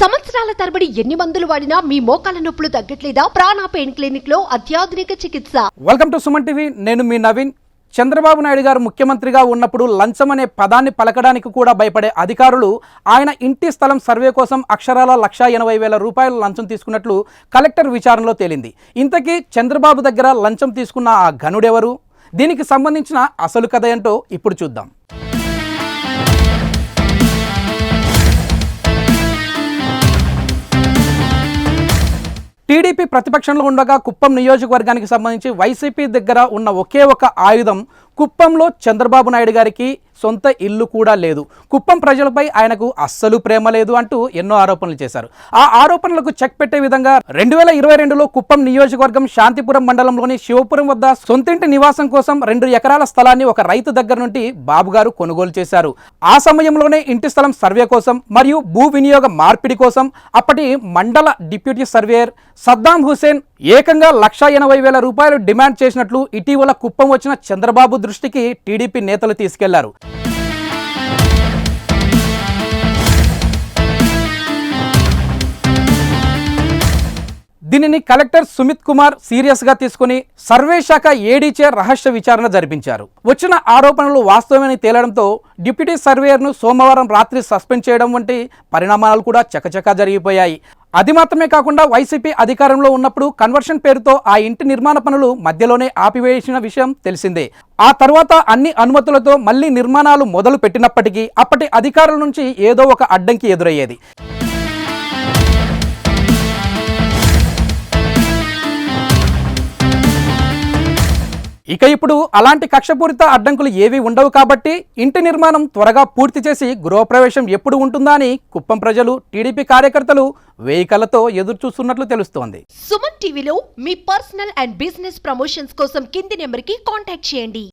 సంవత్సరాల తరబడి ఎన్ని మందులు వాడినా మీ మోకాల నొప్పులు తగ్గట్లేదా? ప్రాణ పెయిన్ క్లినిక్లో అత్యాధునిక చికిత్స. Welcome to Suman TV. నేను మీ నవీన్. చంద్రబాబు నాయుడు గారు ముఖ్యమంత్రిగా ఉన్నప్పుడు లంచం అనే పదాన్ని పలకడానికి కూడా భయపడే అధికారులు ఆయన ఇంటి స్థలం సర్వే కోసం అక్షరాల లక్ష ఎనభై వేల రూపాయలు లంచం తీసుకున్నట్లు కలెక్టర్ విచారణలో తేలింది. ఇంతకీ చంద్రబాబు దగ్గర లంచం తీసుకున్న ఆ ఘనుడెవరు? దీనికి సంబంధించిన అసలు కథ ఏంటో ఇప్పుడు చూద్దాం. టీడీపీ ప్రతిపక్షంలో ఉండగా కుప్పం నియోజకవర్గానికి సంబంధించి వైసీపీ దగ్గర ఉన్న ఒకే ఒక ఆయుధం కుప్పంలో చంద్రబాబు నాయుడు గారికి సొంత ఇల్లు కూడా లేదు. కుప్పం ప్రజలపై ఆయనకు అస్సలు ప్రేమ లేదు అంటూ ఎన్నో ఆరోపణలు చేశారు. ఆ ఆరోపణలకు చెక్ పెట్టే విధంగా రెండు వేల ఇరవై రెండులో కుప్పం నియోజకవర్గం శాంతిపురం మండలంలోని శివపురం వద్ద సొంతింటి నివాసం కోసం రెండు ఎకరాల స్థలాన్ని ఒక రైతు దగ్గర నుండి బాబు గారు కొనుగోలు చేశారు. ఆ సమయంలోనే ఇంటి స్థలం సర్వే కోసం మరియు భూ వినియోగ మార్పిడి కోసం అప్పటి మండల డిప్యూటీ సర్వేయర్ సద్దాం హుసేన్ ఏకంగా లక్ష ఎనభై వేల రూపాయలు డిమాండ్ చేసినట్లు ఇటీవల కుప్పం వచ్చిన చంద్రబాబు దృష్టికి టీడీపీ నేతలు తీసుకెళ్ళారు. దీనిని కలెక్టర్ సుమిత్ కుమార్ సీరియస్గా తీసుకుని సర్వే శాఖ ఏడీచే రహస్య విచారణ జరిపించారు. వచ్చిన ఆరోపణలు వాస్తవమని తేలడంతో డిప్యూటీ సర్వేయర్ను సోమవారం రాత్రి సస్పెండ్ చేయడం వంటి పరిణామాలు కూడా చకచకా జరిగిపోయాయి. అది మాత్రమే కాకుండా వైసీపీ అధికారంలో ఉన్నప్పుడు కన్వర్షన్ పేరుతో ఆ ఇంటి నిర్మాణ పనులు మధ్యలోనే ఆపివేసిన విషయం తెలిసిందే. ఆ తర్వాత అన్ని అనుమతులతో మళ్ళీ నిర్మాణాలు మొదలు పెట్టినప్పటికీ అప్పటి అధికారుల నుంచి ఏదో ఒక అడ్డంకి ఎదురయ్యేది. ఇక ఇప్పుడు అలాంటి కక్షపూరిత అడ్డంకులు ఏవి ఉండవు కాబట్టి ఇంటి నిర్మాణం త్వరగా పూర్తి చేసి గృహప్రవేశం ఎప్పుడు ఉంటుందా అని కుప్పం ప్రజలు టీడీపీ కార్యకర్తలు వేయి ఎదురు చూస్తున్నట్లు తెలుస్తోంది. సుమన్ టీవీలో మీ పర్సనల్ అండ్ బిజినెస్ ప్రమోషన్స్ కోసం కింది నెంబర్కి కాంటాక్ట్ చేయండి.